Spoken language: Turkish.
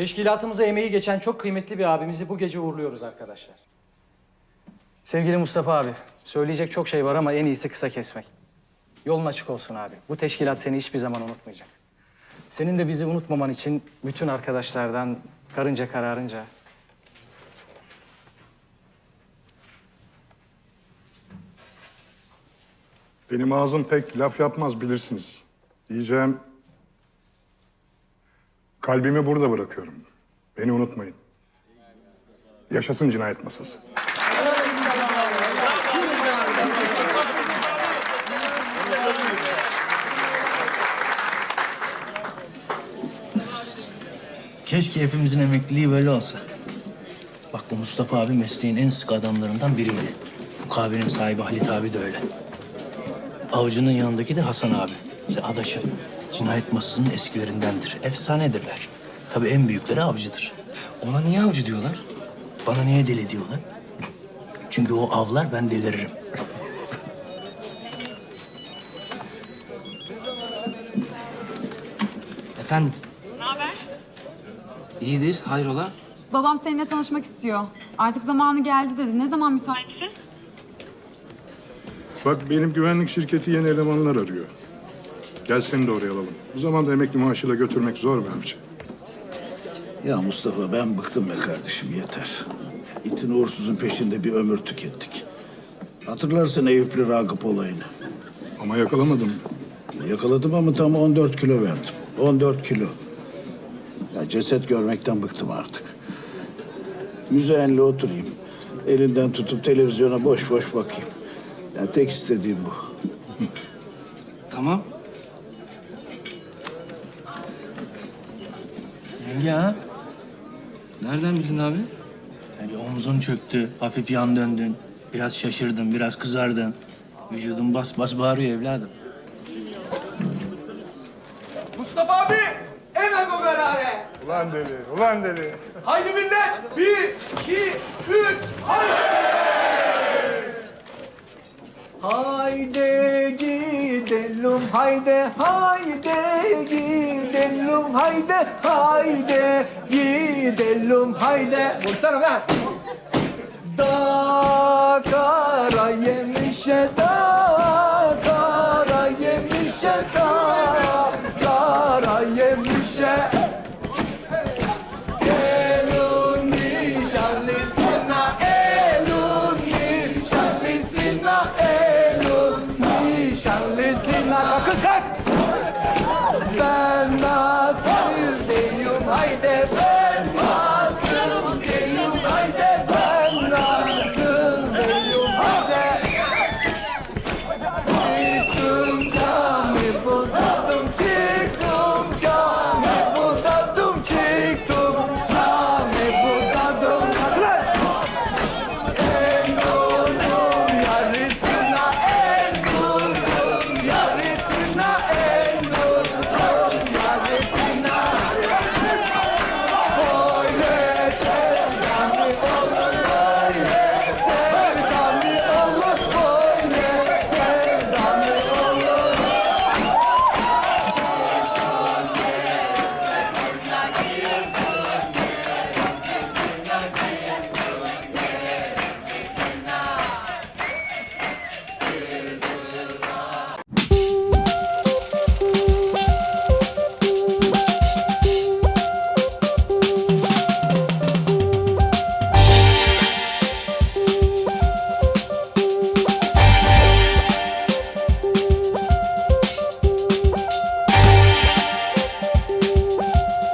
Teşkilatımıza emeği geçen çok kıymetli bir abimizi bu gece uğurluyoruz arkadaşlar. Sevgili Mustafa abi, söyleyecek çok şey var ama en iyisi kısa kesmek. Yolun açık olsun abi. Bu teşkilat seni hiçbir zaman unutmayacak. Senin de bizi unutmaman için bütün arkadaşlardan karınca kararınca Benim ağzım pek laf yapmaz bilirsiniz. Diyeceğim... Kalbimi burada bırakıyorum. Beni unutmayın. Yaşasın cinayet masası. Keşke hepimizin emekliliği böyle olsa. Bak bu Mustafa abi mesleğin en sık adamlarından biriydi. Bu kahvenin sahibi Halit abi de öyle. Avcının yanındaki de Hasan abi. İşte adaşım. Cinayet masasının eskilerindendir. Efsanedirler. Tabii en büyükleri avcıdır. Ona niye avcı diyorlar? Bana niye deli diyorlar? Çünkü o avlar ben deliririm. Efendim? Ne haber? İyidir, hayrola? Babam seninle tanışmak istiyor. Artık zamanı geldi dedi. Ne zaman müsait? Bak benim güvenlik şirketi yeni elemanlar arıyor. Gel seni de oraya alalım. Bu zamanda emekli maaşıyla götürmek zor be avcı. Ya Mustafa ben bıktım be kardeşim yeter. İtin uğursuzun peşinde bir ömür tükettik. Hatırlarsın Eyüplü Ragıp olayını. Ama yakalamadım. Yakaladım ama tam 14 kilo verdim. 14 kilo. Ya ceset görmekten bıktım artık. Müzeyyenle oturayım. Elinden tutup televizyona boş boş bakayım. Ya tek istediğim bu. Tamam. Yenge ha? Nereden bildin abi? Yani omzun çöktü, hafif yan döndün. Biraz şaşırdın, biraz kızardın. Vücudun bas bas bağırıyor evladım. Mustafa abi! En önemli beraber. Ulan deli, ulan deli. Haydi millet! Bir, iki, üç, haydi! Haydi gidelim haydi haydi gidelim haydi haydi gidelim haydi Vursana lan! Da kara yemişe Cause Garvey.